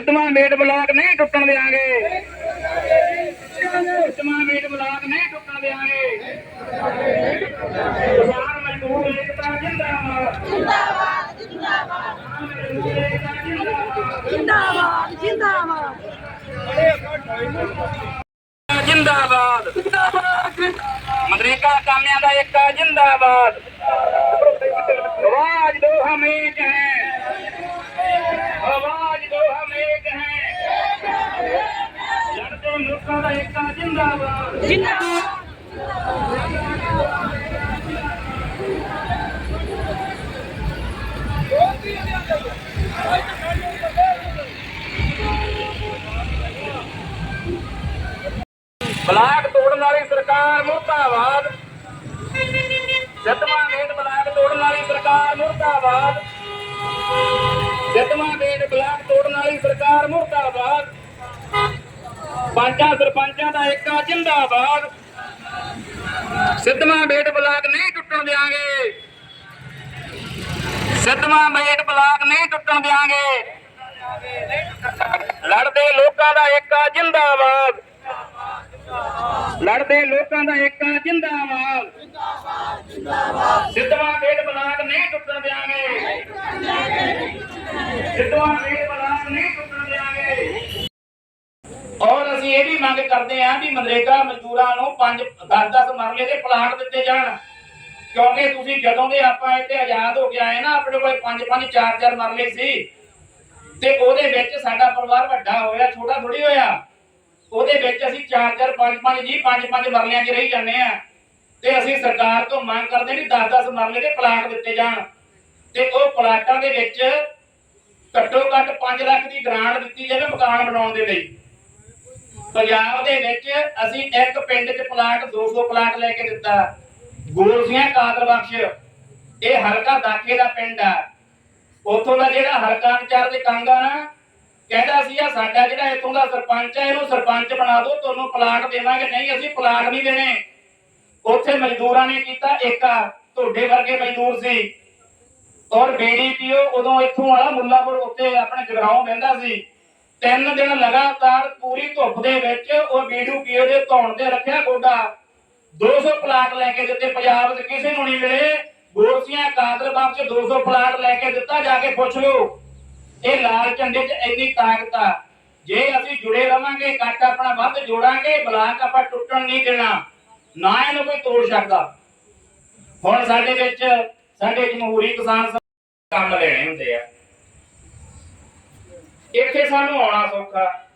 ਸਿੱਧਵਾਂ ਮੇਟ block ਨਹੀਂ ਟੁੱਟਣ ਦੇਾਂਗੇ ਸਿੱਧਵਾਂ ਮੇਟ ਬਲਾਕ ਨਹੀਂ ਟੁੱਟਣ ਦੇਾਂਗੇ ਕਿਸਾਨ ਮਜ਼ਦੂਰ ਏਕਤਾ ਜਿੰਦਾਬਾਦ। ਜਿੰਦਾਬਾਦ ਜਿੰਦਾਬਾਦ। ਜਿੰਦਾਬਾਦ। ਜਿੰਦਾਬਾਦ ਜਿੰਦਾਬਾਦ ਮਨਰੇਗਾ ਕਾਮਿਆਂ ਦਾ ਏਕਾ ਜਿੰਦਾਬਾਦ। ਆਵਾਜ਼ ਦੋ ਹਮ ਇੱਕ ਹੈ। ਏਕਾ ਜਿੰਦਾਬਾਦ ਜਿੰਦਾਬਾਦ ਬਲਾਕ ਤੋੜਨ ਵਾਲੀ ਸਰਕਾਰ ਮੁਰਦਾਬਾਦ। ਜਤਮਾ ਮੇਟ ਬਲਾਕ ਤੋੜਨ ਵਾਲੀ ਸਰਕਾਰ ਮੁਰਦਾਬਾਦ। ਜਤਮਾ ਮੇਟ ਬਲਾਕ ਤੋੜਨ ਵਾਲੀ ਸਰਕਾਰ ਮੁਰਦਾਬਾਦ। ਪੰਚਾਂ ਸਰਪੰਚਾਂ ਦਾ ਏਕਾ ਜਿੰਦਾਬਾਦ। ਸਿੱਧਵਾਂ ਬੇਟ ਬਲਾਕ ਨਹੀਂ ਟੁੱਟਣ ਦਿਆਂਗੇ। ਸਿੱਧਵਾਂ ਬੇਟ ਬਲਾਕ ਨਹੀਂ ਟੁੱਟਣ ਦਿਆਂਗੇ। ਲੜਦੇ ਲੋਕਾਂ ਦਾ ਏਕਾ ਜਿੰਦਾਬਾਦ। ਲੜਦੇ ਲੋਕਾਂ ਦਾ ਏਕਾ ਜਿੰਦਾਬਾਦ। ਸਿੱਧਵਾਂ ਬੇਟ ਬਲਾਕ ਨਹੀਂ ਟੁੱਟਣ ਦਿਆਂਗੇ। ਸਿੱਧਵਾਂ ਬੇਟ ਬਲਾਕ ਨਹੀਂ ਟੁੱਟਣ ਦਿਆਂਗੇ ਔਰ ਅਸੀਂ ਇਹ ਵੀ ਮੰਗ ਕਰਦੇ ਹਾਂ ਵੀ ਮਨਰੇਗਾ ਮਜ਼ਦੂਰਾਂ ਨੂੰ 5 10-10 ਮਰਲੇ ਦੇ ਪਲਾਟ ਦਿੱਤੇ ਜਾਣ। ਕਿਉਂਕਿ ਤੁਸੀਂ ਜਦੋਂ ਦੇ ਆਪਾਂ ਇੱਥੇ ਆਜ਼ਾਦ ਹੋ ਕੇ ਆਏ ਨਾ, ਆਪਣੇ ਕੋਲ 5-5 4-4 ਮਰਲੇ ਸੀ। ਤੇ ਉਹਦੇ ਵਿੱਚ ਸਾਡਾ ਪਰਿਵਾਰ ਵੱਡਾ ਹੋਇਆ, ਛੋਟਾ ਥੋੜੀ ਹੋਇਆ। ਉਹਦੇ ਵਿੱਚ ਅਸੀਂ 4-4 5-5 ਜੀ 5-5 ਮਰਲਿਆਂ 'ਚ ਰਹੀ ਜਾਂਦੇ ਆ ਤੇ ਅਸੀਂ ਸਰਕਾਰ ਤੋਂ ਮੰਗ ਕਰਦੇ ਵੀ 10-10 ਮਰਲੇ ਦੇ ਪਲਾਟ ਦਿੱਤੇ ਜਾਣ। ਤੇ ਉਹ ਪਲਾਟਾਂ ਦੇ ਵਿੱਚ ਘੱਟੋ ਘੱਟ 5 ਲੱਖ ਦੀ ਗ੍ਰਾਂਟ ਦਿੱਤੀ ਜਾਵੇ ਮਕਾਨ ਬਣਾਉਣ ਦੇ ਲਈ। ਪੰਜਾਬ ਦੇ ਵਿੱਚ ਅਸੀਂ ਇੱਕ ਪਿੰਡ 'ਚ ਪਲਾਟ 200 ਪਲਾਟ ਲੈ ਕੇ ਦਿੱਤਾ। ਗੋਲਸੀਆਂ ਕਾਦਰ ਬਖਸ਼। ਇਹ ਹਲਕਾ ਦਾਖੇ ਦਾ ਪਿੰਡ ਆ। ਉਥੋਂ ਦਾ ਜਿਹੜਾ ਹਲਕਾ ਇੰਚਾਰਜ ਕੰਗਾ ਨਾ, ਕਹਿੰਦਾ ਸੀ ਆ ਸਾਡਾ ਜਿਹੜਾ ਇੱਥੋਂ ਦਾ ਸਰਪੰਚ ਹੈ ਇਹਨੂੰ ਸਰਪੰਚ ਬਣਾ ਦਿਓ, ਤੁਹਾਨੂੰ ਪਲਾਟ ਦੇਵਾਂਗੇ। ਨਹੀਂ, ਅਸੀਂ ਪਲਾਟ ਨਹੀਂ ਦੇਣੇ। ਉੱਥੇ ਮਜ਼ਦੂਰਾਂ ਨੇ ਕੀਤਾ ਏਕਾ ਤੁਹਾਡੇ ਵਰਗੇ ਮਜ਼ਦੂਰ ਸੀ। ਔਰ ਬੀਡੀਪੀਓ ਉਦੋਂ ਇੱਥੋਂ ਵਾਲਾ ਮੁੱਲਾਪੁਰ ਉੱਤੇ ਆਪਣੇ ਜਗਰਾਉਂ ਬਹਿੰਦਾ ਸੀ। ਤਿੰਨ ਦਿਨ ਲਗਾਤਾਰ ਪੂਰੀ ਧੁੱਪ ਦੇ ਵਿੱਚ ਉਹ ਬੀਡੀਪੀਓ ਦੇ ਧੌਣ ਤੇ ਰੱਖਿਆ ਗੋਡਾ। 200 ਪਲਾਟ ਲੈ ਕੇ ਦਿੱਤੇ, ਪੰਜਾਬ 'ਚ ਕਿਸੇ ਨੂੰ ਨਹੀਂ ਮਿਲੇ। ਗੋਰਸੀਆਂ ਕਾਦਰ ਬਖਸ਼ 200 ਪਲਾਟ ਲੈ ਕੇ ਦਿੱਤਾ, ਜਾ ਕੇ ਪੁੱਛ ਲਓ। ਇਹ ਲਾਲ ਝੰਡੇ 'ਚ ਇੰਨੀ ਤਾਕਤ ਆ। ਜੇ ਅਸੀਂ ਜੁੜੇ ਰਵਾਂਗੇ, ਕੱਟ ਆਪਣਾ ਵੱਧ ਜੋੜਾਂਗੇ, ਬਲਾਕ ਆਪਾਂ ਟੁੱਟਣ ਨਹੀਂ ਦੇਣਾ। ਨਾ ਇਹਨੂੰ ਕੋਈ ਤੋੜ ਸਕਦਾ। ਹੁਣ ਸਾਡੇ ਵਿੱਚ ਸਾਡੇ ਜਮਹੂਰੀ ਕਿਸਾਨ ਕੰਮ ਲੈਣੇ ਹੁੰਦੇ ਆ। ਇੱਥੇ ਸਾਨੂੰ ਆਉਣਾ ਸੌਖਾ।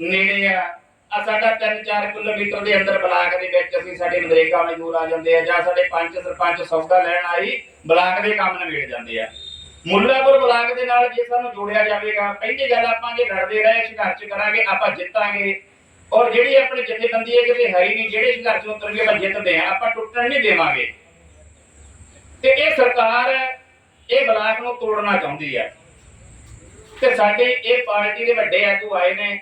ਨੇੜੇ ਆ। ਆ ਸਾਡਾ 3-4 ਕਿਲੋਮੀਟਰ ਦੇ ਅੰਦਰ ਬਲਾਕ ਦੇ ਵਿੱਚ ਅਸੀਂ ਸਾਡੇ ਨਰੇਗਾ ਮਜ਼ਦੂਰ ਆ ਜਾਂਦੇ ਆ ਜਾਂ ਸਾਡੇ ਪੰਚ ਸਰਪੰਚ ਸੌਦਾ ਲੈਣ ਆਈ, ਬਲਾਕ ਦੇ ਕੰਮ ਨਿਬੇੜ ਜਾਂਦੇ ਆ। ਮੁੱਲਾਪੁਰ ਬਲਾਕ ਦੇ ਨਾਲ ਜੇ ਸਾਨੂੰ ਜੋੜਿਆ ਜਾਵੇਗਾ, ਪਹਿਲੀ ਗੱਲ ਆਪਾਂ ਜੇ ਲੜਦੇ ਰਹੇ ਸੰਘਰਸ਼ ਕਰਾਂਗੇ, ਆਪਾਂ ਜਿੱਤਾਂਗੇ। ਔਰ ਜਿਹੜੀ ਆਪਣੀ ਜਥੇਬੰਦੀ ਹੈ, ਕਿਤੇ ਹੈ ਹੀ ਨਹੀਂ, ਜਿਹੜੇ ਸੰਘਰਸ਼ ਉਤਰ ਕੇ ਆਪਾਂ ਜਿੱਤਦੇ ਆ ਆਪਾਂ ਟੁੱਟਣ ਨਹੀਂ ਦੇਵਾਂਗੇ। ਤੇ ਇਹ ਸਰਕਾਰ, ਇਹ ਬਲਾਕ ਨੂੰ ਤੋੜਨਾ ਚਾਹੁੰਦੀ ਹੈ ਤੇ ਸਾਡੇ ਇਹ ਪਾਰਟੀ ਦੇ ਵੱਡੇ ਆਗੂ ਆਏ ਨੇ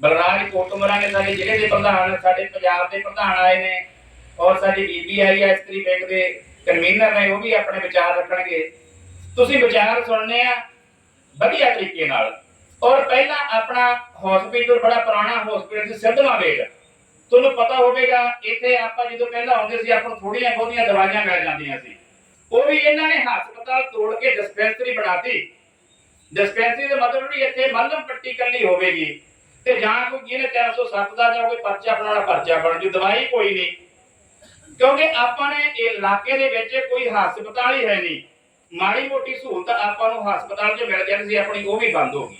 ਬਲਰਾਜ ਕੋਟਮਰਾ ਨੇ ਸਾਡੇ ਜ਼ਿਲ੍ਹੇ ਦੇ ਪ੍ਰਧਾਨ, ਸਾਡੇ ਪੰਜਾਬ ਦੇ ਪ੍ਰਧਾਨ ਆਏ ਨੇ, ਔਰ ਸਾਡੀ ਬੀਬੀ ਆਈ ਹੈ ਇਸਤਰੀ ਬੈਂਕ ਦੇ ਕਨਵੀਨਰ ਨੇ, ਉਹ ਵੀ ਆਪਣੇ ਵਿਚਾਰ ਰੱਖਣਗੇ। ਤੁਸੀਂ ਵਿਚਾਰ ਸੁਣਨੇ ਆ ਵਧੀਆ ਤਰੀਕੇ ਨਾਲ। ਔਰ ਪਹਿਲਾਂ ਆਪਣਾ ਹਸਪੀਟਲ ਬੜਾ ਪੁਰਾਣਾ ਹਸਪੀਟਲ ਸੀ ਸਿੱਧਵਾਂ ਵੇਗ ਤੁਹਾਨੂੰ ਪਤਾ ਹੋਵੇਗਾ, ਇੱਥੇ ਆਪਾਂ ਜਦੋਂ ਪਹਿਲਾਂ ਆਉਂਦੇ ਸੀ, ਆਪਾਂ ਥੋੜੀਆਂ ਬਹੁਤੀਆਂ ਦਵਾਈਆਂ ਮਿਲ ਜਾਂਦੀਆਂ ਸੀ। ਉਹ ਵੀ ਇਹਨਾਂ ਨੇ ਹਸਪਤਾਲ ਤੋੜ ਕੇ ਡਿਸਪੈਂਸਰੀ ਬਣਾਤੀ। ਡਿਸਪੈਂਸਰੀ ਦਾ ਮਤਲਬ ਵੀ ਇੱਥੇ ਮੱਲਮ ਪੱਟੀ ਕੱਲੀ ਹੋਵੇਗੀ। ਤੇ ਜਾਂ ਕੋਈ ਜਿਹਨੇ 307 ਦਾ ਜਾਂ ਕੋਈ ਪਰਚਾ ਬਣਾਉਣਾ ਪਰਚਾ ਬਣ ਜੂ ਦਵਾਈ ਕੋਈ ਨਹੀਂ। ਕਿਉਂਕਿ ਆਪਾਂ ਨੇ ਇਲਾਕੇ ਦੇ ਵਿੱਚ ਕੋਈ ਹਸਪਤਾਲ ਹੀ ਹੈ ਨਹੀਂ। ਮਾੜੀ ਮੋਟੀ ਸਹੂਲਤ ਆਪਾਂ ਨੂੰ ਹਸਪਤਾਲ 'ਚ ਮਿਲ ਜਾਂਦੀ ਸੀ ਆਪਣੀ ਉਹ ਵੀ ਬੰਦ ਹੋ ਗਈ।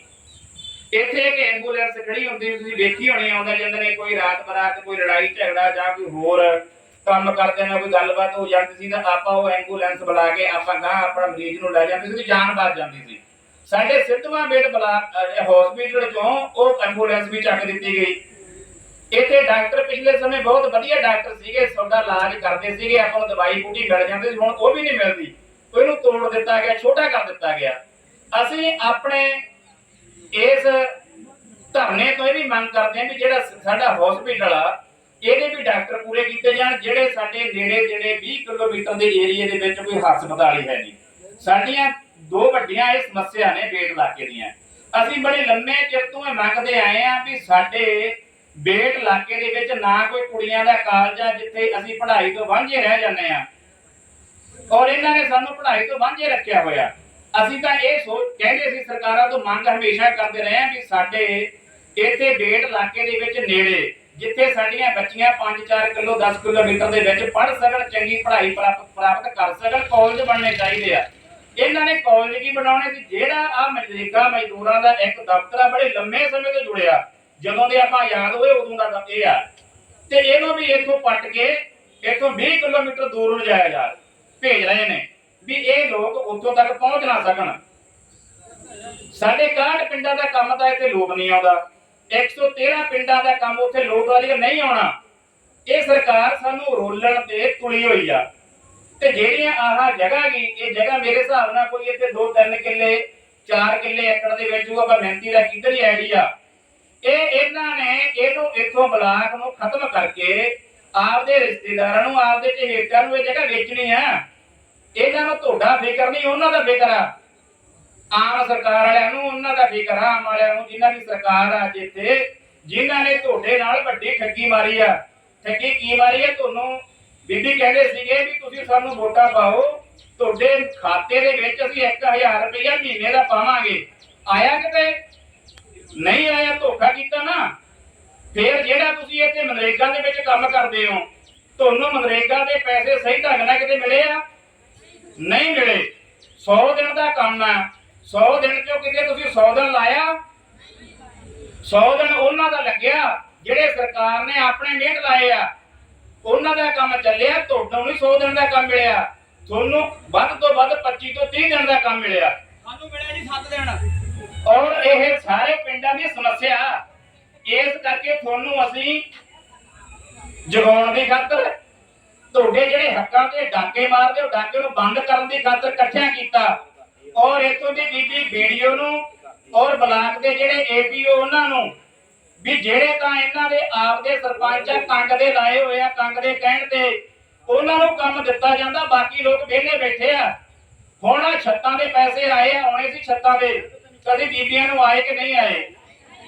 ਇੱਥੇ ਇੱਕ ਐਂਬੂਲੈਂਸ ਖੜੀ ਹੁੰਦੀ ਸੀ, ਤੁਸੀਂ ਵੇਖੀ ਹੋਣੀ ਆਉਂਦਾ ਜਾਂਦੇ ਨੇ ਕੋਈ ਰਾਤ ਬਰਾਤ ਕੋਈ ਲੜਾਈ ਝਗੜਾ ਜਾਂ ਕੋਈ ਹੋਰ ਕੰਮ ਕਰਦੇ ਨੇ ਕੋਈ ਗੱਲਬਾਤ ਹੋ ਜਾਂਦੀ ਸੀ ਤਾਂ ਆਪਾਂ ਉਹ ਐਂਬੂਲੈਂਸ ਬੁਲਾ ਕੇ ਆਪਾਂ ਗਾਂ ਆਪਣਾ ਮਰੀਜ਼ ਨੂੰ ਲੈ ਜਾਂਦੇ ਸੀ ਤੇ ਜਾਨ ਬਚ ਜਾਂਦੀ ਸੀ। ਸਾਡੇ ਸਿੱਧਵਾਂ ਬੇਟ ਹਸਪੀਟਲ ਚੋਂ ਉਹ ਐਂਬੂਲੈਂਸ ਵੀ ਚੱਕ ਦਿੱਤੀ ਗਈ। ਇੱਥੇ ਡਾਕਟਰ ਪਿਛਲੇ ਸਮੇਂ ਬਹੁਤ ਵਧੀਆ ਡਾਕਟਰ ਸੀਗੇ ਤੁਹਾਡਾ ਇਲਾਜ ਕਰਦੇ ਸੀਗੇ, ਆਪਾਂ ਨੂੰ ਦਵਾਈ ਬੂਟੀ ਮਿਲ ਜਾਂਦੀ ਸੀ, ਹੁਣ ਉਹ ਵੀ ਨਹੀਂ ਮਿਲਦੀ। ਉਹਨੂੰ ਤੋੜ ਦਿੱਤਾ ਗਿਆ, ਛੋਟਾ ਕਰ ਦਿੱਤਾ ਗਿਆ। ਅਸੀਂ ਆਪਣੇ ਇਸ ਧਰਨੇ ਤੋਂ ਇਹ ਵੀ ਮੰਗ ਕਰਦੇ ਹਾਂ ਵੀ ਜਿਹੜਾ ਸਾਡਾ ਹਸਪੀਟਲ ਆ, ਇਹਦੇ ਵੀ ਡਾਕਟਰ ਪੂਰੇ ਕੀਤੇ ਜਾਣ, ਜਿਹੜੇ ਸਾਡੇ ਨੇੜੇ ਜਿਹੜੇ 20 ਕਿਲੋਮੀਟਰ ਦੇ ਏਰੀਏ ਦੇ ਵਿੱਚ ਕੋਈ ਹਸਪਤਾਲ ਹੀ ਹੈ ਨਹੀਂ। ਸਾਡੀਆਂ ਦੋ ਵੱਡੀਆਂ ਇਹ ਸਮੱਸਿਆ ਨੇ ਬੇਟ ਇਲਾਕੇ ਦੀਆਂ। ਅਸੀਂ ਬੜੇ ਲੰਮੇ ਚਿਰ ਤੋਂ ਇਹ ਮੰਗਦੇ ਆਏ ਆ ਵੀ ਸਾਡੇ ਬੇਟ ਇਲਾਕੇ ਦੇ ਵਿੱਚ ਨਾ ਕੋਈ ਕੁੜੀਆਂ ਦਾ ਕਾਲਜ ਆ ਜਿੱਥੇ ਅਸੀਂ ਪੜ੍ਹਾਈ ਤੋਂ ਵਾਂਝੇ ਰਹਿ ਜਾਂਦੇ ਆ ਔਰ ਇਹਨਾਂ ਨੇ ਸਾਨੂੰ ਪੜ੍ਹਾਈ ਤੋਂ ਵਾਂਝੇ ਰੱਖਿਆ ਹੋਇਆ। ਅਸੀਂ ਤਾਂ ਇਹ ਸੋਚ ਕਹਿੰਦੇ ਸੀ ਸਰਕਾਰਾਂ ਤੋਂ ਮੰਗ ਹਮੇਸ਼ਾ ਕਰਦੇ ਰਹੇ ਆ ਵੀ ਸਾਡੇ ਇੱਥੇ ਬੇਟ ਇਲਾਕੇ ਦੇ ਵਿੱਚ ਨੇੜੇ, ਜਿੱਥੇ ਸਾਡੀਆਂ ਬੱਚੀਆਂ 5-4 ਕਿਲੋ 10 ਕਿਲੋਮੀਟਰ ਦੇ ਵਿੱਚ ਪੜ੍ਹ ਸਕਣ, ਚੰਗੀ ਪੜ੍ਹਾਈ ਪ੍ਰਾਪਤ ਪ੍ਰਾਪਤ ਕਰ ਸਕਣ ਕਾਲਜ ਬਣਨੇ ਚਾਹੀਦੇ ਆ। ਇਹਨਾਂ ਨੇ ਕਾਲਜ ਕੀ ਬਣਾਉਣੇ ਸੀ? ਜਿਹੜਾ ਆ ਮਨਰੇਗਾ ਮਜ਼ਦੂਰਾਂ ਦਾ ਇੱਕ ਦਫ਼ਤਰ ਆ, ਬੜੇ ਲੰਮੇ ਸਮੇਂ ਤੋਂ ਜੁੜਿਆ ਜਦੋਂ ਦੇ ਆਪਾਂ ਯਾਦ ਹੋਏ, ਉਦੋਂ ਦਾ ਇਹ ਆ। ਤੇ ਇਹਨੂੰ ਵੀ ਇੱਥੋਂ ਪੱਟ ਕੇ ਇੱਥੋਂ 20 ਕਿਲੋਮੀਟਰ ਦੂਰ ਲਿਜਾਇਆ ਜਾ ਭੇਜ ਰਹੇ ਨੇ ਵੀ ਇਹ ਲੋਕ ਉੱਥੋਂ ਤੱਕ ਪਹੁੰਚ ਨਾ ਸਕਣ। ਸਾਡੇ 61 ਪਿੰਡਾਂ ਦਾ ਕੰਮ ਤਾਂ ਇੱਥੇ ਲੋਕ ਨਹੀਂ ਆਉਂਦਾ। 113 ਪਿੰਡਾਂ ਦਾ ਕੰਮ ਉੱਥੇ ਲੋਕ ਵਾਲੀ ਨਹੀਂ ਆਉਣਾ। ਇਹ ਸਰਕਾਰ ਸਾਨੂੰ ਰੋਲਣ ਤੇ ਤੁਲੀ ਹੋਈ ਆ। ਤੇ ਜਿਹੜੀਆਂ ਆਹ ਜਗ੍ਹਾ ਗਈ ਇਹ ਜਗ੍ਹਾ ਮੇਰੇ ਹਿਸਾਬ ਨਾਲ ਕੋਈ ਇੱਥੇ 2-3 ਕਿੱਲੇ 4 ਕਿੱਲੇ ਏਕੜ ਦੇ ਵਿੱਚ ਹੋਊਗਾ ਮਿਹਨਤੀ ਦਾ ਕਿੱਧਰ ਹੀ ਆਈਡੀਆ ਇਹ ਇਹਨਾਂ ਨੇ ਇਹਨੂੰ ਇੱਥੋਂ ਬਲਾਕ ਨੂੰ ਖਤਮ ਕਰਕੇ ਆਪਦੇ ਰਿਸ਼ਤੇਦਾਰਾਂ ਨੂੰ, ਆਪਦੇ ਚਹੇਤਿਆਂ ਨੂੰ ਇਹ ਜਗ੍ਹਾ ਵੇਚਣੀ ਆ। ਇਹਨਾਂ ਨੂੰ ਤੁਹਾਡਾ ਫਿਕਰ ਨਹੀਂ, ਉਹਨਾਂ ਦਾ ਫਿਕਰ ਆ। ਆਮ ਸਰਕਾਰ ਵਾਲਿਆਂ ਨੂੰ, ਉਹਨਾਂ ਦਾ ਫਿਕਰ ਆ, ਆਮ ਵਾਲਿਆਂ ਨੂੰ, ਜਿਨ੍ਹਾਂ ਦੀ ਸਰਕਾਰ ਆ ਜਿੱਥੇ ਜਿਨ੍ਹਾਂ ਨੇ ਤੁਹਾਡੇ ਨਾਲ ਵੱਡੀ ਠੱਗੀ ਮਾਰੀ ਆ। ਠੱਗੀ ਕੀ ਮਾਰੀ ਆ? ਤੁਹਾਨੂੰ ਬੀਬੀ ਕਹਿੰਦੇ ਸੀਗੇ ਵੀ ਤੁਸੀਂ ਸਾਨੂੰ ਵੋਟਾਂ ਪਾਓ, ਤੁਹਾਡੇ ਖਾਤੇ ਦੇ ਵਿੱਚ ਅਸੀਂ 1000 ਰੁਪਇਆ ਮਹੀਨੇ ਦਾ ਪਾਵਾਂਗੇ। ਆਇਆ ਕਿਤੇ? ਨਹੀਂ ਆਇਆ, ਧੋਖਾ ਕੀਤਾ ਨਾ। ਫਿਰ ਜਿਹੜਾ ਤੁਸੀਂ ਇੱਥੇ ਮਨਰੇਗਾ ਦੇ ਵਿੱਚ ਕੰਮ ਕਰਦੇ ਹੋ, ਤੁਹਾਨੂੰ ਮਨਰੇਗਾ ਦੇ ਪੈਸੇ ਸਹੀ ਢੰਗ ਨਾਲ ਕਿਤੇ ਮਿਲੇ ਆ? ਨਹੀਂ ਮਿਲੇ। 100 ਦਿਨ ਦਾ ਕੰਮ ਆ 100 ਦਿਨ ਚੋਂ ਕਿਤੇ ਤੁਸੀਂ 100 ਦਿਨ ਲਾਇਆ? 100 ਦਿਨ ਉਹਨਾਂ ਦਾ ਲੱਗਿਆ, ਜਿਹੜੇ ਸਰਕਾਰ ਨੇ ਆਪਣੇ ਮਿਹਨਤ ਲਾਏ ਆ। ਉਹਨਾਂ ਦਾ ਕੰਮ ਚੱਲਿਆ ਤੁਹਾਨੂੰ ਨਹੀਂ 100 ਦਿਨ ਦਾ ਕੰਮ ਮਿਲਿਆ। ਤੁਹਾਨੂੰ ਵੱਧ ਤੋਂ ਵੱਧ 25 ਤੋਂ 30 ਦਿਨ ਦਾ ਕੰਮ ਮਿਲਿਆ। ਸਾਨੂੰ ਮਿਲਿਆ ਜੀ 7 ਦਿਨ। ਔਰ ਇਹ ਸਾਰੇ ਪਿੰਡਾਂ ਦੀ ਸਮੱਸਿਆ ਇਸ ਕਰਕੇ ਤੁਹਾਨੂੰ ਅਸੀਂ ਜਗਾਉਣ ਦੀ ਖਾਤਰ ਤੁਹਾਡੇ ਜਿਹੜੇ ਹੱਕਾਂ ਤੇ ਡਾਕੇ ਮਾਰਦੇ ਹੋ ਡਾਕੇ ਨੂੰ ਬੰਦ ਕਰਨ ਦੀ ਖਾਤਰ ਇਕੱਠਿਆਂ ਕੀਤਾ। ਔਰ ਇਥੋਂ ਦੀ ਬੀਬੀ ਵੀਡੀਓ ਨੂੰ ਔਰ ਬਲਾਕ ਦੇ ਜਿਹੜੇ ਏਪੀਓ ਉਹਨਾਂ ਨੂੰ ਵੀ ਜਿਹੜੇ ਤਾਂ ਇਹਨਾਂ ਦੇ ਆਪ ਦੇ ਸਰਪੰਚ ਆ ਕੰਗ ਦੇ ਲਾਏ ਹੋਏ ਆ ਕੰਗ ਦੇ ਕਹਿਣ ਤੇ ਉਹਨਾਂ ਨੂੰ ਕੰਮ ਦਿੱਤਾ ਜਾਂਦਾ, ਬਾਕੀ ਲੋਕ ਵਿਹਲੇ ਬੈਠੇ ਆ। ਹੁਣ ਆਹ ਛੱਤਾਂ ਦੇ ਪੈਸੇ ਆਏ ਆ, ਆਉਣੇ ਸੀ ਛੱਤਾਂ ਦੇ ਕਦੀ ਬੀਬੀਆਂ ਨੂੰ ਆਏ ਕਿ ਨਹੀਂ ਆਏ?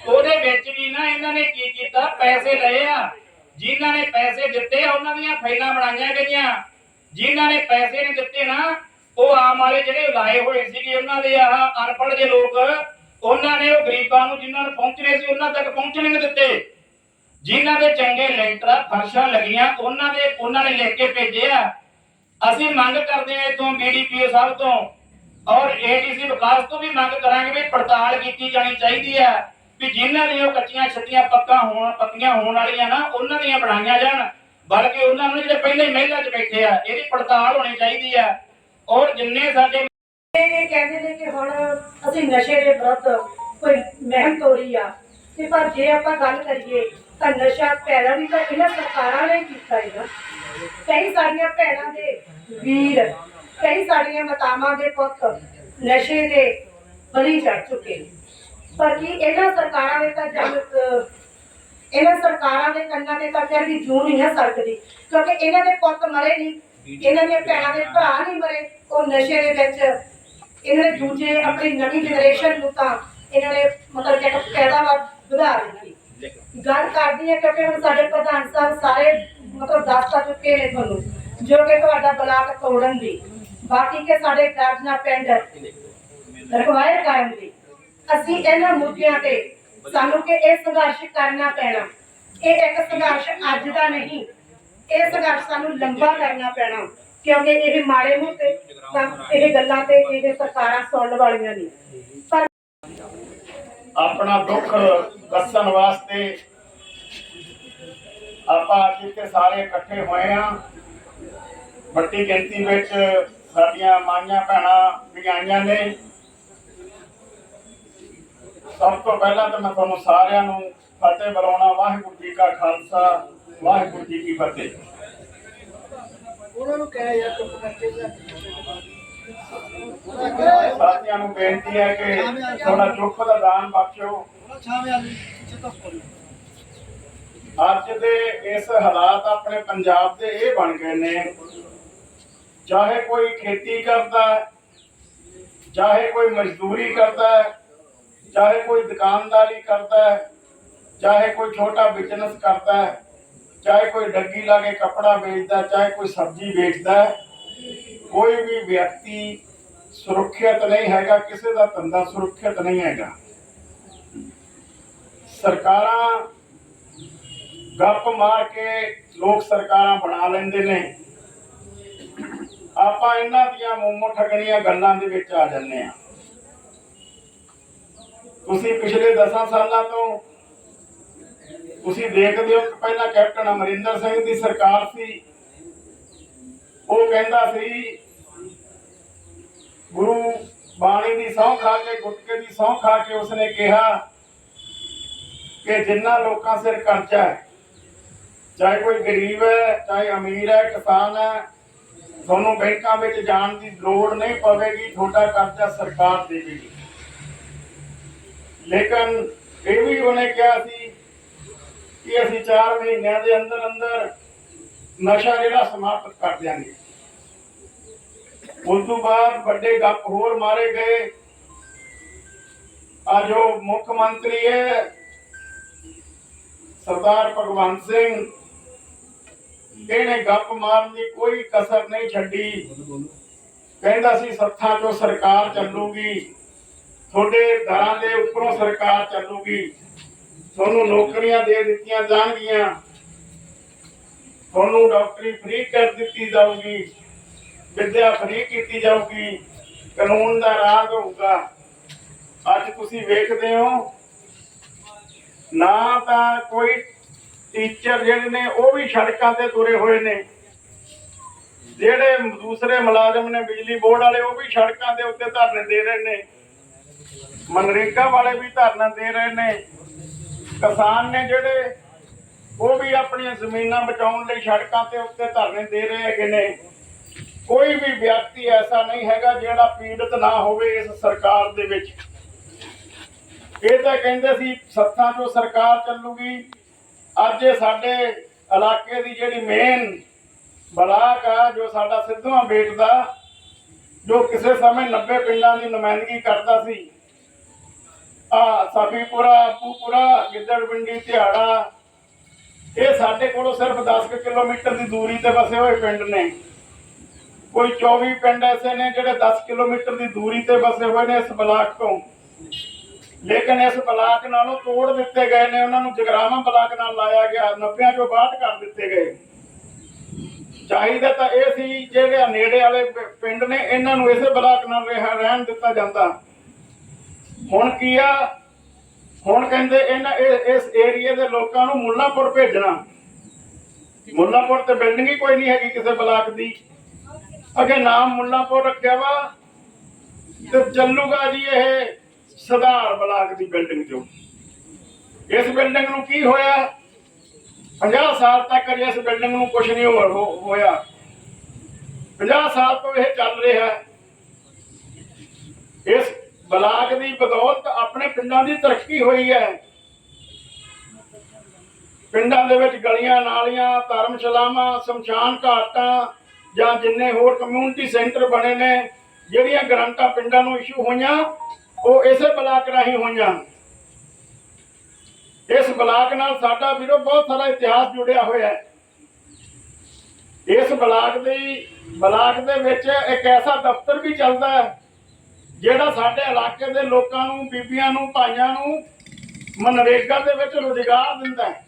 ਉਹਦੇ ਵਿੱਚ ਵੀ ਨਾ ਇਹਨਾਂ ਨੇ ਕੀ ਕੀਤਾ? ਪੈਸੇ ਲਏ ਆ। ਜਿਨ੍ਹਾਂ ਨੇ ਪੈਸੇ ਦਿੱਤੇ ਉਹਨਾਂ ਦੀਆਂ ਫਾਈਲਾਂ ਬਣਾਈਆਂ ਗਈਆਂ। ਜਿਨ੍ਹਾਂ ਨੇ ਪੈਸੇ ਨਹੀਂ ਦਿੱਤੇ ਨਾ, ਉਹ ਆਮ ਵਾਲੇ ਜਿਹੜੇ ਲਾਏ ਹੋਏ ਸੀਗੇ, ਉਹਨਾਂ ਦੇ ਆਹ ਅਨਪੜ੍ਹ ਜੇ ਲੋਕ ਉਹਨਾਂ ਨੇ ਉਹ ਗਰੀਬਾਂ ਨੂੰ ਜਿਨ੍ਹਾਂ ਨੂੰ ਪਹੁੰਚਣੇ ਸੀ, ਉਹਨਾਂ ਤੱਕ ਪਹੁੰਚਣੇ ਨਹੀਂ ਦਿੱਤੇ। ਜਿਨ੍ਹਾਂ ਦੇ ਚੰਗੇ ਲੈਂਟਰ ਫਰਸ਼ਾਂ ਲੱਗੀਆਂ, ਉਹਨਾਂ ਦੇ ਉਹਨਾਂ ਨੇ ਲਿਖ ਕੇ ਭੇਜੇ ਅਸੀਂ ਮੰਗ ਕਰਦੇ ਹਾਂ ਇਥੋਂ ਬੀਡੀਪੀਓ ਸਾਹਿਬ ਤੋਂ, ਔਰ ਏਡੀਸੀ ਵਿਕਾਸ ਤੋਂ ਵੀ ਮੰਗ ਕਰਾਂਗੇ ਵੀ ਪੜਤਾਲ ਕੀਤੀ ਜਾਣੀ ਚਾਹੀਦੀ ਹੈ, ਵੀ ਜਿਨ੍ਹਾਂ ਦੀਆਂ ਕੱਚੀਆਂ ਛੱਤੀਆਂ ਪੱਕਾ ਹੋਣ ਪੱਕੀਆਂ ਹੋਣ ਵਾਲੀਆਂ ਨਾ, ਉਹਨਾਂ ਦੀਆਂ ਬਣਾਈਆਂ ਜਾਣ, ਬਲਕਿ ਉਹਨਾਂ ਨੂੰ ਜਿਹੜੇ ਪਹਿਲੇ ਮਹਿਲਾ 'ਚ ਬੈਠੇ ਆ, ਇਹਦੀ ਪੜਤਾਲ ਹੋਣੀ ਚਾਹੀਦੀ ਆ ਔਰ ਜਿੰਨੇ ਸਾਡੇ ਇਹ ਕਹਿੰਦੇ ਨੇ ਕਿ ਹੁਣ ਅਸੀਂ ਨਸ਼ੇ ਦੇ ਵਿਰੁੱਧ ਕੋਈ ਮਹਿਮ ਤੋਰੀ ਆ। ਤੇ ਪਰ ਜੇ ਆਪਾਂ ਗੱਲ ਕਰੀਏ ਤਾਂ ਨਸ਼ਾ ਪੈਦਾ ਵੀ ਤਾਂ ਇਹਨਾਂ ਸਰਕਾਰਾਂ ਨੇ ਕੀਤਾ ਹੈ ਨਾ। ਕਈ ਸਾਡੀਆਂ ਭੈਣਾਂ ਦੇ ਵੀਰ, ਕਈ ਸਾਡੀਆਂ ਮਾਤਾਵਾਂ ਦੇ ਪੁੱਤ ਨਸ਼ੇ ਦੇ ਬਲੀ ਚੜ ਚੁੱਕੇ ਨੇ। ਪਰ ਕੀ ਇਹਨਾਂ ਸਰਕਾਰਾਂ ਨੇ ਤਾਂ ਜਦ ਇਹਨਾਂ ਸਰਕਾਰਾਂ ਦੇ ਕੰਨਾਂ ਤੇ ਤਾਂ ਫਿਰ ਵੀ ਜੂੰ ਨਹੀਂ ਹੈ ਸਰਕਦੀ, ਕਿਉਂਕਿ ਇਹਨਾਂ ਦੇ ਪੁੱਤ ਮਰੇ ਨਹੀਂ ਇਹਨਾਂ ਦੀਆਂ ਭੈਣਾਂ ਦੇ ਭਰਾ ਨਹੀਂ ਮਰੇ, ਉਹ ਨਸ਼ੇ ਦੇ ਵਿੱਚ ਇਹਨਾਂ ਨੇ ਦੂਜੇ ਆਪਣੀ ਨਵੀਂ ਜਨਰੇਸ਼ਨ ਨੂੰ ਤਾਂ ਇਹਨਾਂ ਨੇ ਮਤਲਬ ਕਿ ਪੈਦਾਵਾਰ ਵਧਾ ਦਿੱਤੀ। ਗੱਲ ਕਰਦੀ ਹੈ ਕਿਉਂਕਿ ਹੁਣ ਸਾਡੇ ਪ੍ਰਧਾਨ ਸਾਹਿਬ ਸਾਰੇ ਮਤਲਬ ਦੱਸ ਚੁੱਕੇ ਨੇ ਤੁਹਾਨੂੰ, ਜੋ ਕਿ ਤੁਹਾਡਾ ਬਲਾਕ ਤੋੜਨ ਦੀ ਬਾਕੀ ਕੇ ਸਾਡੇ ਦਰਜਨਾ ਪਿੰਡ ਰਿਕਵਾਇਰ ਕਰਨ ਦੀ ਅਸੀਂ ਇਹਨਾਂ ਮੁੱਦਿਆਂ ਤੇ ਸਾਨੂੰ ਕਿ ਇਹ ਸੰਘਰਸ਼ ਕਰਨਾ ਪੈਣਾ। ਇਹ ਇੱਕ ਸੰਘਰਸ਼ ਅੱਜ ਦਾ ਨਹੀਂ, ਇਹ ਸੰਘਰਸ਼ ਸਾਨੂੰ ਲੰਬਾ ਕਰਨਾ ਪੈਣਾ। ਕਿਉਂਕਿ ਇਹ ਮਾੜੇ ਮੂੰਹ ਇਹ ਗੱਲਾਂ ਤੇ ਇਹ ਸਰਕਾਰਾਂ ਸੁਣਨ ਵਾਲੀਆਂ ਨਹੀਂ। ਪਰ ਆਪਣਾ ਦੁੱਖ ਦੱਸਣ ਵਾਸਤੇ ਆਪਾਂ ਅੱਜ ਇੱਥੇ ਸਾਰੇ ਇਕੱਠੇ ਹੋਏ ਆ ਵੱਡੀ ਗਿਣਤੀ ਵਿੱਚ ਸਾਡੀਆਂ ਮਾਈਆਂ ਭੈਣਾਂ ਵੀ ਆਈਆਂ ਨੇ। ਸਭ ਤੋਂ ਪਹਿਲਾਂ ਤਾਂ ਮੈਂ ਤੁਹਾਨੂੰ ਸਾਰਿਆਂ ਨੂੰ ਫਤਿਹ ਬੁਲਾਉਣਾ, ਵਾਹਿਗੁਰੂ ਜੀ ਕਾ ਖਾਲਸਾ, ਵਾਹਿਗੁਰੂ ਜੀ ਕੀ ਫਤਿਹ। ਉਹਨਾਂ ਨੂੰ ਕਹਿ ਯਾਰ ਚੁੱਪ ਕਰਕੇ ਜਾ ਸਾਥੀਆਂ ਨੂੰ ਬੇਨਤੀ ਹੈ ਕਿ ਥੋੜਾ ਚੁੱਪ ਦਾ ਦਾਨ ਬਖਸ਼ੋ। ਅੱਜ ਦੇ ਇਸ ਹਾਲਾਤ ਆਪਣੇ ਪੰਜਾਬ ਦੇ ਇਹ ਬਣ ਗਏ ਨੇ। ਚਾਹੇ ਕੋਈ ਖੇਤੀ ਕਰਦਾ ਹੈ, ਚਾਹੇ ਕੋਈ ਮਜ਼ਦੂਰੀ ਕਰਦਾ ਹੈ, ਚਾਹੇ ਕੋਈ ਦੁਕਾਨਦਾਰੀ ਕਰਦਾ ਹੈ ਚਾਹੇ ਕੋਈ ਛੋਟਾ ਬਿਜ਼ਨਸ ਕਰਦਾ ਹੈ ਚਾਹੇ ਕੋਈ ਡੱਗੀ ਲਾ ਕੇ ਕੱਪੜਾ ਵੇਚਦਾ, ਚਾਹੇ ਕੋਈ ਸਬਜ਼ੀ ਵੇਚਦਾ, ਕੋਈ ਵੀ ਵਿਅਕਤੀ ਸੁਰੱਖਿਅਤ ਨਹੀਂ ਹੈਗਾ, ਕਿਸੇ ਦਾ ਧੰਦਾ ਸੁਰੱਖਿਅਤ ਨਹੀਂ ਹੈਗਾ। ਸਰਕਾਰਾਂ ਗੱਪ ਮਾਰ ਕੇ ਲੋਕ ਸਰਕਾਰਾਂ ਬਣਾ ਲੈਂਦੇ ਨੇ। ਆਪਾਂ ਇਹਨਾਂ ਦੀਆਂ ਮੋਮੋ ਠਗਣੀਆਂ ਗੱਲਾਂ ਦੇ ਵਿੱਚ ਆ ਜੰਨੇ ਆ ਤੁਸੀਂ ਪਿਛਲੇ 10 ਸਾਲਾਂ ਤੋਂ ਤੁਸੀਂ ਦੇਖਦੇ ਹੋ ਕਿ ਪਹਿਲਾਂ ਕੈਪਟਨ ਅਮਰਿੰਦਰ ਸਿੰਘ ਦੀ ਸਰਕਾਰ ਸੀ। ਉਹ ਕਹਿੰਦਾ ਸੀ, ਗੁਰੂ ਬਾਣੀ ਦੀ ਸਹੁੰ ਖਾ ਕੇ, ਗੁਟਕੇ ਦੀ ਸਹੁੰ ਖਾ ਕੇ ਉਸਨੇ ਕਿਹਾ ਕਿ ਜਿੰਨਾ ਲੋਕਾਂ ਸਿਰ ਕਰਜ਼ਾ ਹੈ, ਚਾਹੇ ਕੋਈ ਗਰੀਬ ਹੈ, ਚਾਹੇ ਅਮੀਰ ਹੈ, ਕਿਸਾਨ ਹੈ, ਤੁਹਾਨੂੰ ਬੈਂਕਾਂ ਵਿੱਚ ਜਾਣ ਦੀ ਲੋੜ ਨਹੀਂ ਪਵੇਗੀ, ਤੁਹਾਡਾ ਕਰਜ਼ਾ ਸਰਕਾਰ ਦੇਵੇਗੀ। ਲੇਕਿਨ ਇਹ ਵੀ ਉਹਨੇ ਕਿਹਾ ਸੀ ਕਿ ਅਸੀਂ 4 ਮਹੀਨਿਆਂ ਦੇ ਅੰਦਰ ਅੰਦਰ ਨਸ਼ਾ ਜਿਹੜਾ ਸਮਾਪਤ ਕਰ ਦਿਆਂਗੇ। ਉਸ ਤੋਂ ਬਾਅਦ ਵੱਡੇ ਗੱਪ ਹੋਰ ਮਾਰੇ ਗਏ। ਆ ਜੋ ਮੁੱਖ ਮੰਤਰੀ ਹੈ, ਸਰਦਾਰ ਭਗਵੰਤ ਸਿੰਘ। ਇਹਨੇ ਗੱਪ ਮਾਰਨ ਦੀ ਕੋਈ ਕਸਰ ਨਹੀਂ ਛੱਡੀ। ਕਹਿੰਦਾ ਸੀ, ਸੱਥਾਂ ਚੋਂ ਸਰਕਾਰ ਚੱਲੂਗੀ। ਤੁਹਾਡੇ ਦਰਾਂ ਦੇ ਉੱਪਰੋਂ ਸਰਕਾਰ ਚੱਲੂਗੀ। ਤੁਹਾਨੂੰ ਨੌਕਰੀਆਂ ਦੇ ਦਿੱਤੀਆਂ ਜਾਣਗੀਆਂ। ਤੁਹਾਨੂੰ ਡਾਕਟਰੀ ਫ੍ਰੀ ਕਰ ਦਿੱਤੀ ਜਾਊਗੀ। ਵਿਦਿਆ ਫ੍ਰੀ ਕੀਤੀ ਜਾਊਗੀ। ਕਾਨੂੰਨ ਦਾ ਰਾਜ ਹੋਊਗਾ। ਅੱਜ ਤੁਸੀਂ ਵੇਖਦੇ ਹੋ, ਨਾ ਤਾਂ ਕੋਈ ਟੀਚਰ ਜਿਹੜੇ ਨੇ, ਉਹ ਵੀ ਸੜਕਾਂ ਤੇ ਤੁਰੇ ਹੋਏ ਨੇ। ਜਿਹੜੇ ਦੂਸਰੇ ਮੁਲਾਜ਼ਮ ਨੇ, ਬਿਜਲੀ ਬੋਰਡ ਵਾਲੇ, ਉਹ ਵੀ ਸੜਕਾਂ ਦੇ ਉੱਤੇ ਧਰਨੇ ਦੇ ਰਹੇ ਨੇ। ਮਨਰੇਗਾ ਵਾਲੇ ਵੀ ਧਰਨਾ ਦੇ ਰਹੇ ਨੇ। ਕਿਸਾਨ ਨੇ ਜਿਹੜੇ ਉਹ ਵੀ ਆਪਣੀਆਂ ਜ਼ਮੀਨਾਂ ਬਚਾਉਣ ਲਈ ਸੜਕਾਂ ਤੇ ਉੱਤੇ ਧਰਨੇ ਦੇ ਰਹੇ ਹੈਗੇ ਨੇ, ਕੋਈ ਵੀ ਵਿਅਕਤੀ ਐਸਾ ਨਹੀਂ ਹੈਗਾ ਜਿਹੜਾ ਪੀੜਤ ਨਾ ਹੋਵੇ ਇਸ ਸਰਕਾਰ ਦੇ ਵਿੱਚ। ਇਹ ਤਾਂ ਕਹਿੰਦੇ ਸੀ, ਸੱਥਾਂ ਤੋਂ ਸਰਕਾਰ ਚੱਲੂਗੀ। ਅੱਜ ਇਹ ਸਾਡੇ ਇਲਾਕੇ ਦੀ ਜਿਹੜੀ ਮੇਨ ਬਲਾਕ ਆ, ਜੋ ਸਾਡਾ ਸਿੱਧੂਆਂ ਬੇਟ ਦਾ, ਜੋ ਕਿਸੇ ਸਮੇਂ 90 ਪਿੰਡਾਂ ਦੀ ਨੁਮਾਇੰਦਗੀ ਕਰਦਾ ਸੀ ਆ ਸਾਫੀਪੁਰਾ ਪੂਪੁਰਾ ਗਿੱਦੜਵਿੰਡੀ ਤਿਹਾੜਾ ਇਹ ਸਾਡੇ ਕੋਲੋਂ ਸਿਰਫ 10 ਕਿਲੋਮੀਟਰ ਦੀ ਦੂਰੀ ਤੇ ਵਸੇ ਹੋਏ ਪਿੰਡ ਨੇ। ਕੋਈ 24 ਪਿੰਡ ਐਸੇ ਨੇ ਜਿਹੜੇ 10 ਕਿਲੋਮੀਟਰ ਦੀ ਦੂਰੀ ਤੇ ਵਸੇ ਹੋਏ ਨੇ ਇਸ ਬਲਾਕ ਤੋਂ। ਲੇਕਿਨ ਇਸ ਬਲਾਕ ਨਾਲੋਂ ਤੋੜ ਦਿੱਤੇ ਗਏ ਨੇ, ਉਹਨਾਂ ਨੂੰ ਜਗਰਾਵਾਂ ਬਲਾਕ ਨਾਲ ਲਾਇਆ ਗਿਆ 90 ਚੋਂ ਬਾਹਰ ਕਰ ਦਿੱਤੇ ਗਏ। ਚਾਹੀਦਾ ਤਾਂ ਇਹ ਸੀ, ਜਿਹੜੇ ਨੇੜੇ ਵਾਲੇ ਪਿੰਡ ਨੇ, ਇਹਨਾਂ ਨੂੰ ਇਸੇ ਬਲਾਕ ਨਾਲ ਰਹਿਣ ਦਿੱਤਾ ਜਾਂਦਾ। ਹੁਣ ਕੀ ਆ? ਹੁਣ ਕਹਿੰਦੇ ਇਹਨਾਂ ਇਸ ਏਰੀਏ ਦੇ ਲੋਕਾਂ ਨੂੰ ਮੁੱਲਾਂਪੁਰ ਭੇਜਣਾ। ਮੁੱਲਾਂਪੁਰ ਤੇ ਬਿਲਡਿੰਗ ਹੀ ਕੋਈ ਨਹੀਂ ਹੈਗੀ ਕਿਸੇ ਬਲਾਕ ਦੀ। ਅਗੇ ਨਾਮ ਮੁੱਲਾਂਪੁਰ ਰੱਖਿਆ ਵਾ ਤੇ ਚੱਲੂਗਾ ਜੀ ਇਹ ਸਧਾਰ ਬਲਾਕ ਦੀ ਬਿਲਡਿੰਗ ਚੋਂ। ਇਸ ਬਿਲਡਿੰਗ ਨੂੰ ਕੀ ਹੋਇਆ? 50 ਸਾਲ ਤੱਕ ਇਸ ਬਿਲਡਿੰਗ ਨੂੰ ਕੁਝ ਨਹੀਂ ਹੋ- ਹੋਇਆ। 50 ਸਾਲ ਤੋਂ ਇਹ ਚੱਲ ਰਿਹਾ। ਹੈ ਇਸ ਬਲਾਕ ਦੀ ਬਦੌਲਤ ਆਪਣੇ ਪਿੰਡਾਂ ਦੀ ਤਰੱਕੀ ਹੋਈ ਹੈ। ਪਿੰਡਾਂ ਦੇ ਵਿੱਚ ਗਲੀਆਂ ਨਾਲੀਆਂ ਧਰਮਸ਼ਾਲਾਵਾਂ ਸ਼ਮਸ਼ਾਨ ਘਾਟਾਂ ਜਾਂ ਜਿੰਨੇ ਹੋਰ ਕਮਿਊਨਿਟੀ ਸੈਂਟਰ ਬਣੇ ਨੇ, ਜਿਹੜੀਆਂ ਗ੍ਰਾਂਟਾਂ ਪਿੰਡਾਂ ਨੂੰ ਇਸ਼ੂ ਹੋਈਆਂ, ਉਹ ਇਸੇ ਬਲਾਕ ਰਾਹੀਂ ਹੋਈਆਂ। ਇਸ ਬਲਾਕ ਨਾਲ ਸਾਡਾ ਵੀਰੋ ਬਹੁਤ ਸਾਰਾ ਇਤਿਹਾਸ ਜੁੜਿਆ ਹੋਇਆ ਹੈ। ਇਸ ਬਲਾਕ ਦੀ, ਬਲਾਕ ਦੇ ਵਿੱਚ ਇੱਕ ਐਸਾ ਦਫ਼ਤਰ ਵੀ ਚੱਲਦਾ ਹੈ ਜਿਹੜਾ ਸਾਡੇ ਇਲਾਕੇ ਦੇ ਲੋਕਾਂ ਨੂੰ, ਬੀਬੀਆਂ ਨੂੰ, ਭਾਈਆਂ ਨੂੰ ਮਨਰੇਗਾ ਦੇ ਵਿੱਚ ਰੁਜ਼ਗਾਰ ਦਿੰਦਾ ਹੈ।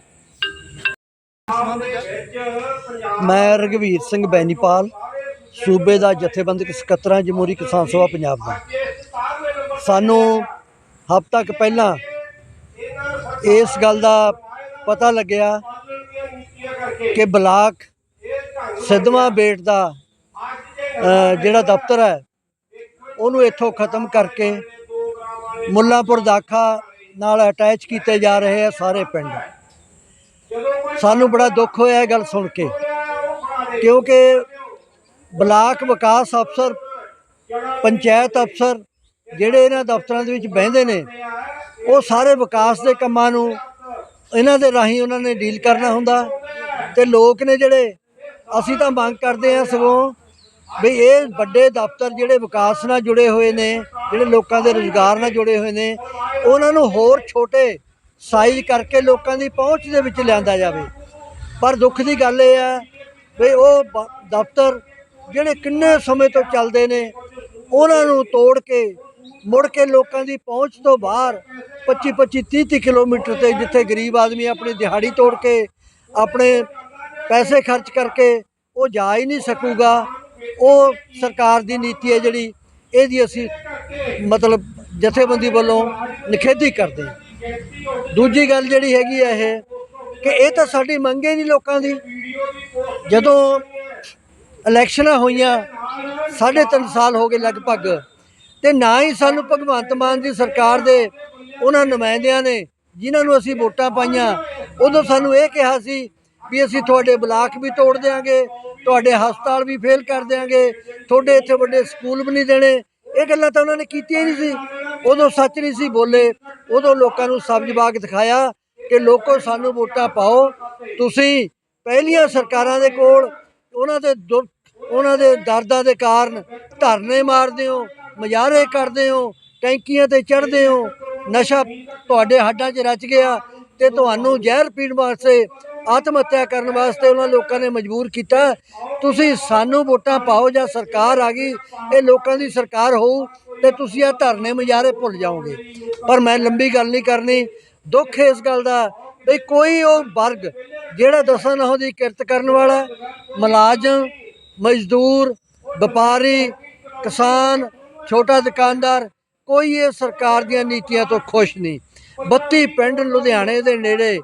ਮੈਂ ਰਘਵੀਰ ਸਿੰਘ ਬੈਨੀਪਾਲ, ਸੂਬੇ ਦਾ ਜਥੇਬੰਦਕ ਸਕੱਤਰਾਂ ਜਮਹੂਰੀ ਕਿਸਾਨ ਸਭਾ ਪੰਜਾਬ ਦਾ। ਸਾਨੂੰ ਹਫ਼ਤਾ ਕੁ ਪਹਿਲਾਂ ਇਸ ਗੱਲ ਦਾ ਪਤਾ ਲੱਗਿਆ ਕਿ ਬਲਾਕ ਸਿੱਧਵਾਂ ਬੇਟ ਦਾ ਜਿਹੜਾ ਦਫ਼ਤਰ ਹੈ ਉਹਨੂੰ ਇੱਥੋਂ ਖਤਮ ਕਰਕੇ ਮੁੱਲਾਪੁਰ ਦਾਖਾ ਨਾਲ ਅਟੈਚ ਕੀਤੇ ਜਾ ਰਹੇ ਆ ਸਾਰੇ ਪਿੰਡ। ਸਾਨੂੰ ਬੜਾ ਦੁੱਖ ਹੋਇਆ ਇਹ ਗੱਲ ਸੁਣ ਕੇ, ਕਿਉਂਕਿ ਬਲਾਕ ਵਿਕਾਸ ਅਫਸਰ, ਪੰਚਾਇਤ ਅਫਸਰ ਜਿਹੜੇ ਇਹਨਾਂ ਦਫ਼ਤਰਾਂ ਦੇ ਵਿੱਚ ਬਹਿੰਦੇ ਨੇ, ਉਹ ਸਾਰੇ ਵਿਕਾਸ ਦੇ ਕੰਮਾਂ ਨੂੰ ਇਹਨਾਂ ਦੇ ਰਾਹੀਂ ਉਹਨਾਂ ਨੇ ਡੀਲ ਕਰਨਾ ਹੁੰਦਾ ਤੇ ਲੋਕ ਨੇ ਜਿਹੜੇ, ਅਸੀਂ ਤਾਂ ਮੰਗ ਕਰਦੇ ਹਾਂ ਸਗੋਂ ਵੀ ਇਹ ਵੱਡੇ ਦਫ਼ਤਰ ਜਿਹੜੇ ਵਿਕਾਸ ਨਾਲ ਜੁੜੇ ਹੋਏ ਨੇ, ਜਿਹੜੇ ਲੋਕਾਂ ਦੇ ਰੁਜ਼ਗਾਰ ਨਾਲ ਜੁੜੇ ਹੋਏ ਨੇ, ਉਹਨਾਂ ਨੂੰ ਹੋਰ ਛੋਟੇ ਸਾਈਜ਼ ਕਰਕੇ ਲੋਕਾਂ ਦੀ ਪਹੁੰਚ ਦੇ ਵਿੱਚ ਲਿਆਂਦਾ ਜਾਵੇ। ਪਰ ਦੁੱਖ ਦੀ ਗੱਲ ਇਹ ਹੈ ਵੀ ਉਹ ਦਫ਼ਤਰ ਜਿਹੜੇ ਕਿੰਨੇ ਸਮੇਂ ਤੋਂ ਚੱਲਦੇ ਨੇ, ਉਹਨਾਂ ਨੂੰ ਤੋੜ ਕੇ ਮੁੜ ਕੇ ਲੋਕਾਂ ਦੀ ਪਹੁੰਚ ਤੋਂ ਬਾਹਰ 25 25 30 30 ਕਿਲੋਮੀਟਰ ਤੇ ਜਿੱਥੇ ਗਰੀਬ ਆਦਮੀ ਆਪਣੀ ਦਿਹਾੜੀ ਤੋੜ ਕੇ, ਆਪਣੇ ਪੈਸੇ ਖਰਚ ਕਰਕੇ ਉਹ ਜਾ ਹੀ ਨਹੀਂ ਸਕੂਗਾ। ਉਹ ਸਰਕਾਰ ਦੀ ਨੀਤੀ ਹੈ ਜਿਹੜੀ, ਇਹਦੀ ਅਸੀਂ ਮਤਲਬ ਜਥੇਬੰਦੀ ਵੱਲੋਂ ਨਿਖੇਧੀ ਕਰਦੇ ਦੂਜੀ ਗੱਲ ਜਿਹੜੀ ਹੈਗੀ ਹੈ ਇਹ ਕਿ ਇਹ ਤਾਂ ਸਾਡੀ ਮੰਗ ਹੀ ਨਹੀਂ ਲੋਕਾਂ ਦੀ। ਜਦੋਂ ਇਲੈਕਸ਼ਨਾਂ ਹੋਈਆਂ, ਸਾਢੇ ਤਿੰਨ ਸਾਲ ਹੋ ਗਏ ਲਗਭਗ, ਤੇ ਨਾ ਹੀ ਸਾਨੂੰ ਭਗਵੰਤ ਮਾਨ ਦੀ ਸਰਕਾਰ ਦੇ ਉਹਨਾਂ ਨੁਮਾਇੰਦਿਆਂ ਨੇ ਜਿਨ੍ਹਾਂ ਨੂੰ ਅਸੀਂ ਵੋਟਾਂ ਪਾਈਆਂ, ਉਦੋਂ ਸਾਨੂੰ ਇਹ ਕਿਹਾ ਸੀ ਵੀ ਅਸੀਂ ਤੁਹਾਡੇ ਬਲਾਕ ਵੀ ਤੋੜ ਦੇਾਂਗੇ ਤੁਹਾਡੇ ਹਸਪਤਾਲ ਵੀ ਫੇਲ ਕਰ ਦੇਾਂਗੇ ਤੁਹਾਡੇ ਇੱਥੇ ਵੱਡੇ ਸਕੂਲ ਵੀ ਨਹੀਂ ਦੇਣੇ। ਇਹ ਗੱਲਾਂ ਤਾਂ ਉਹਨਾਂ ਨੇ ਕੀਤੀਆਂ ਹੀ ਨਹੀਂ ਸੀ। ਉਦੋਂ ਸੱਚ ਨਹੀਂ ਸੀ ਬੋਲੇ। ਉਦੋਂ ਲੋਕਾਂ ਨੂੰ ਸਬਜ਼ ਬਾਗ ਦਿਖਾਇਆ ਕਿ ਲੋਕੋ ਸਾਨੂੰ ਵੋਟਾਂ ਪਾਓ। ਤੁਸੀਂ ਪਹਿਲੀਆਂ ਸਰਕਾਰਾਂ ਦੇ ਕੋਲ, ਉਹਨਾਂ ਦੇ ਦੁੱਖ, ਉਹਨਾਂ ਦੇ ਦਰਦਾਂ ਦੇ ਕਾਰਨ ਧਰਨੇ ਮਾਰਦੇ ਹੋ, ਮਜ਼ਾਰੇ ਕਰਦੇ ਹੋ, ਟੈਂਕੀਆਂ ਤੇ ਚੜ੍ਹਦੇ ਹੋ, ਨਸ਼ਾ ਤੁਹਾਡੇ ਹੱਡਾਂ 'ਚ ਰਚ ਗਿਆ ਤੇ ਤੁਹਾਨੂੰ ਜ਼ਹਿਰ ਪੀਣ ਵਾਸਤੇ ਆਤਮ ਹੱਤਿਆ ਕਰਨ ਵਾਸਤੇ ਉਹਨਾਂ ਲੋਕਾਂ ਨੇ ਮਜਬੂਰ ਕੀਤਾ। ਤੁਸੀਂ ਸਾਨੂੰ ਵੋਟਾਂ ਪਾਓ ਜਾਂ ਸਰਕਾਰ ਆ ਗਈ, ਇਹ ਲੋਕਾਂ ਦੀ ਸਰਕਾਰ ਹੋਊ ਤੇ ਤੁਸੀਂ ਆ ਧਰਨੇ ਮਜ਼ਾਰੇ ਭੁੱਲ ਜਾਓਗੇ। ਪਰ ਮੈਂ ਲੰਬੀ ਗੱਲ ਨਹੀਂ ਕਰਨੀ। ਦੁੱਖ ਇਸ ਗੱਲ ਦਾ ਵੀ ਕੋਈ ਉਹ ਵਰਗ ਜਿਹੜਾ ਦਸਾਂ ਨਹੁੰ ਦੀ ਕਿਰਤ ਕਰਨ ਵਾਲਾ, ਮੁਲਾਜ਼ਮ, ਮਜ਼ਦੂਰ, ਵਪਾਰੀ, ਕਿਸਾਨ, ਛੋਟਾ ਦੁਕਾਨਦਾਰ, ਕੋਈ ਇਹ ਸਰਕਾਰ ਦੀਆਂ ਨੀਤੀਆਂ ਤੋਂ ਖੁਸ਼ ਨਹੀਂ। 32 ਪਿੰਡ ਲੁਧਿਆਣੇ ਦੇ ਨੇੜੇ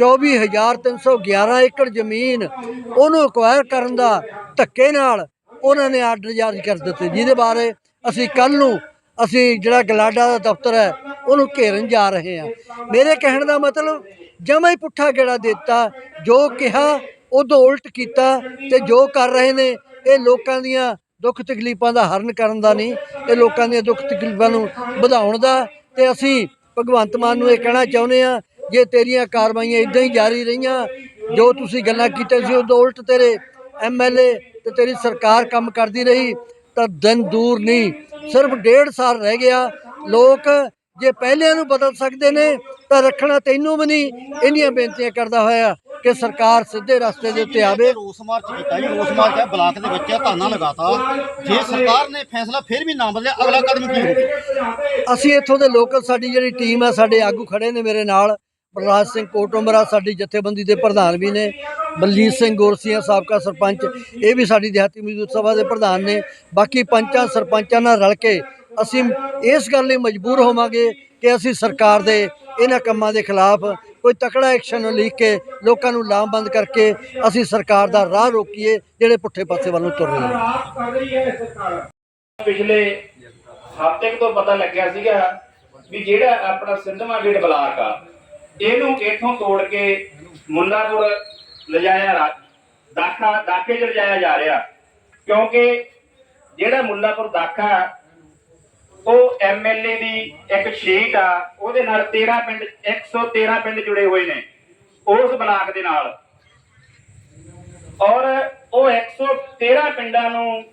24311 ਏਕੜ ਜ਼ਮੀਨ ਉਹਨੂੰ ਅਕਵਾਇਰ ਕਰਨ ਦਾ ਧੱਕੇ ਨਾਲ ਉਹਨਾਂ ਨੇ ਆਰਡਰ ਜਾਰੀ ਕਰ ਦਿੱਤੇ, ਜਿਹਦੇ ਬਾਰੇ ਅਸੀਂ ਕੱਲ ਨੂੰ ਅਸੀਂ ਜਿਹੜਾ ਗਲਾਡਾ ਦਾ ਦਫ਼ਤਰ ਹੈ, ਉਹਨੂੰ ਘੇਰਨ ਜਾ ਰਹੇ ਹਾਂ। ਮੇਰੇ ਕਹਿਣ ਦਾ ਮਤਲਬ ਜਮਾ ਹੀ ਪੁੱਠਾ ਗੇੜਾ ਦਿੱਤਾ, ਜੋ ਕਿਹਾ ਉਦੋਂ ਉਲਟ ਕੀਤਾ ਤੇ ਜੋ ਕਰ ਰਹੇ ਨੇ, ਇਹ ਲੋਕਾਂ ਦੀਆਂ ਦੁੱਖ ਤਕਲੀਫਾਂ ਦਾ ਹਰਨ ਕਰਨ ਦਾ ਨਹੀਂ, ਇਹ ਲੋਕਾਂ ਦੀਆਂ ਦੁੱਖ ਤਕਲੀਫਾਂ ਨੂੰ ਵਧਾਉਣ ਦਾ ਤੇ ਅਸੀਂ ਭਗਵੰਤ ਮਾਨ ਨੂੰ ਇਹ ਕਹਿਣਾ ਚਾਹੁੰਦੇ ਆ ਜੇ ਤੇਰੀਆਂ ਕਾਰਵਾਈਆਂ ਇਦਾਂ ਹੀ ਜਾਰੀ ਰਹੀਆਂ ਜੋ ਤੁਸੀਂ ਗੱਲਾਂ ਕੀਤੀਆਂ ਸੀ ਉਦੋਂ ਉਲਟ ਤੇਰੇ ਐਮਐਲਏ ਤੇ ਤੇਰੀ ਸਰਕਾਰ ਕੰਮ ਕਰਦੀ ਰਹੀ ਤਾਂ ਦਿਨ ਦੂਰ ਨਹੀਂ। ਸਿਰਫ ਡੇਢ ਸਾਲ ਰਹਿ ਗਿਆ। ਲੋਕ ਜੇ ਪਹਿਲਿਆਂ ਨੂੰ ਬਦਲ ਸਕਦੇ ਨੇ ਤਾਂ ਰੱਖਣਾ ਤੈਨੂੰ ਵੀ ਨਹੀਂ। ਇੰਨੀਆਂ ਬੇਨਤੀਆਂ ਕਰਦਾ ਹੋਇਆ ਕਿ ਸਰਕਾਰ ਸਿੱਧੇ ਰਸਤੇ ਦੇ ਉੱਤੇ ਆਵੇ। ਰੋਸ ਮਾਰਚ ਕੀਤਾ ਜੀ ਰੋਸ ਮਾਰਚ ਹੈ ਬਲਾਕ ਦੇ ਵਿੱਚ ਧਰਨਾ ਲਗਾਤਾ। ਜੇ ਸਰਕਾਰ ਨੇ ਫੈਸਲਾ ਫਿਰ ਵੀ ਨਾ ਬਦਲਿਆ ਅਗਲਾ ਕਦਮ ਕੀ ਹੋਊਗਾ? ਅਸੀਂ ਇੱਥੋਂ ਦੇ ਲੋਕਲ ਸਾਡੀ ਜਿਹੜੀ ਟੀਮ ਹੈ ਸਾਡੇ ਆਗੂ ਖੜੇ ਨੇ ਮੇਰੇ ਨਾਲ। ਪ੍ਰਲਾਦ ਸਿੰਘ ਕੋਟਮਰਾ ਸਾਡੀ ਜਥੇਬੰਦੀ ਦੇ ਪ੍ਰਧਾਨ ਵੀ ਨੇ, ਬਲਜੀਤ ਸਿੰਘ ਗੋਰਸੀਆ ਸਾਬਕਾ ਸਰਪੰਚ, ਇਹ ਵੀ ਸਾਡੀ ਦਿਹਾਤੀ ਮਜ਼ਦੂਰ ਸਭਾ ਦੇ ਪ੍ਰਧਾਨ ਨੇ। ਬਾਕੀ ਪੰਚਾਂ ਸਰਪੰਚਾਂ ਨਾਲ ਰਲ ਕੇ ਅਸੀਂ ਇਸ ਗੱਲ ਲਈ ਮਜਬੂਰ ਹੋਵਾਂਗੇ ਕਿ ਅਸੀਂ ਸਰਕਾਰ ਦੇ ਇਹਨਾਂ ਕੰਮਾਂ ਦੇ ਖਿਲਾਫ ਕੋਈ ਤਕੜਾ ਐਕਸ਼ਨ ਲਿਖ ਕੇ ਲੋਕਾਂ ਨੂੰ ਲਾਮਬੰਦ ਕਰਕੇ ਅਸੀਂ ਸਰਕਾਰ ਦਾ ਰਾਹ ਰੋਕੀਏ, ਜਿਹੜੇ ਪੁੱਠੇ ਪਾਸੇ ਵੱਲ ਨੂੰ ਤੁਰ ਰਹੇ ਨੇ। ਪਿਛਲੇ ਹਫ਼ਤੇ ਤੋਂ ਪਤਾ ਲੱਗਿਆ ਸੀਗਾ ਵੀ ਜਿਹੜਾ ਆਪਣਾ ਸਿੰਧਮਾ ਗੇਟ ਬਲਾਕ ਆ ਇਹਨੂੰ ਇੱਥੋਂ ਤੋੜ ਕੇ ਮੁੱਲਾਪੁਰ ਲਿਜਾਇਆ ਦਾਖਾ ਦਾਖੇ ਚ ਲਿਜਾਇਆ ਜਾ ਰਿਹਾ। ਕਿਉਂਕਿ ਜਿਹੜਾ ਮੁੱਲਾਪੁਰ ਦਾਖਾ, ਉਹ ਐਮਐਲਏ ਦੀ ਇੱਕ ਸ਼ੀਟ ਆ, ਉਹਦੇ ਨਾਲ 13 ਪਿੰਡ 113 ਪਿੰਡ ਜੁੜੇ ਹੋਏ ਨੇ, ਉਸ ਬਲਾਕ ਦੇ ਨਾਲ। ਔਰ ਉਹ 113 ਪਿੰਡਾਂ ਨੂੰ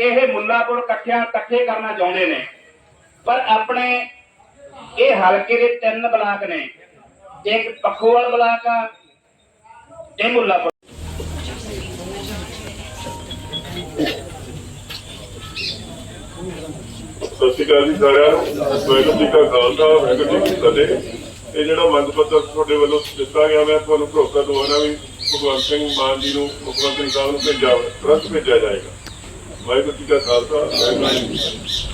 ਇਹ ਮੁੱਲਾਪੁਰ ਇਕੱਠਿਆਂ ਇਕੱਠੇ ਕਰਨਾ ਚਾਹੁੰਦੇ ਨੇ। ਪਰ ਆਪਣੇ ਇਹ ਹਲਕੇ ਦੇ ਤਿੰਨ ਬਲਾਕ ਨੇ। ਇੱਕ ਪਖੋਵਾਲ ਬਲਾਕ ਆ ਇਹ ਸਤਿ ਸ਼੍ਰੀ ਅਕਾਲ ਜੀ ਸਾਰਿਆਂ ਨੂੰ। ਵਾਹਿਗੁਰੂ ਜੀ ਕਾ ਖਾਲਸਾ, ਵਾਹਿਗੁਰੂ ਜੀ ਕੀ ਫਤਿਹ। ਇਹ ਜਿਹੜਾ ਮੰਗ ਪੱਤਰ ਤੁਹਾਡੇ ਵੱਲੋਂ ਦਿੱਤਾ ਗਿਆ, ਮੈਂ ਤੁਹਾਨੂੰ ਭਰੋਸਾ ਦਵਾਉਣਾ ਵੀ ਭਗਵੰਤ ਸਿੰਘ ਮਾਨ ਜੀ ਨੂੰ ਮੁੱਖ ਮੰਤਰੀ ਸਾਹਿਬ ਨੂੰ ਭੇਜਿਆ, ਤੁਰੰਤ ਭੇਜਿਆ ਜਾਏਗਾ। ਵਾਹਿਗੁਰੂ ਜੀ ਕਾ ਖਾਲਸਾ, ਵਾਹਿਗੁਰੂ ਜੀ ਕੀ ਫਤਿਹ।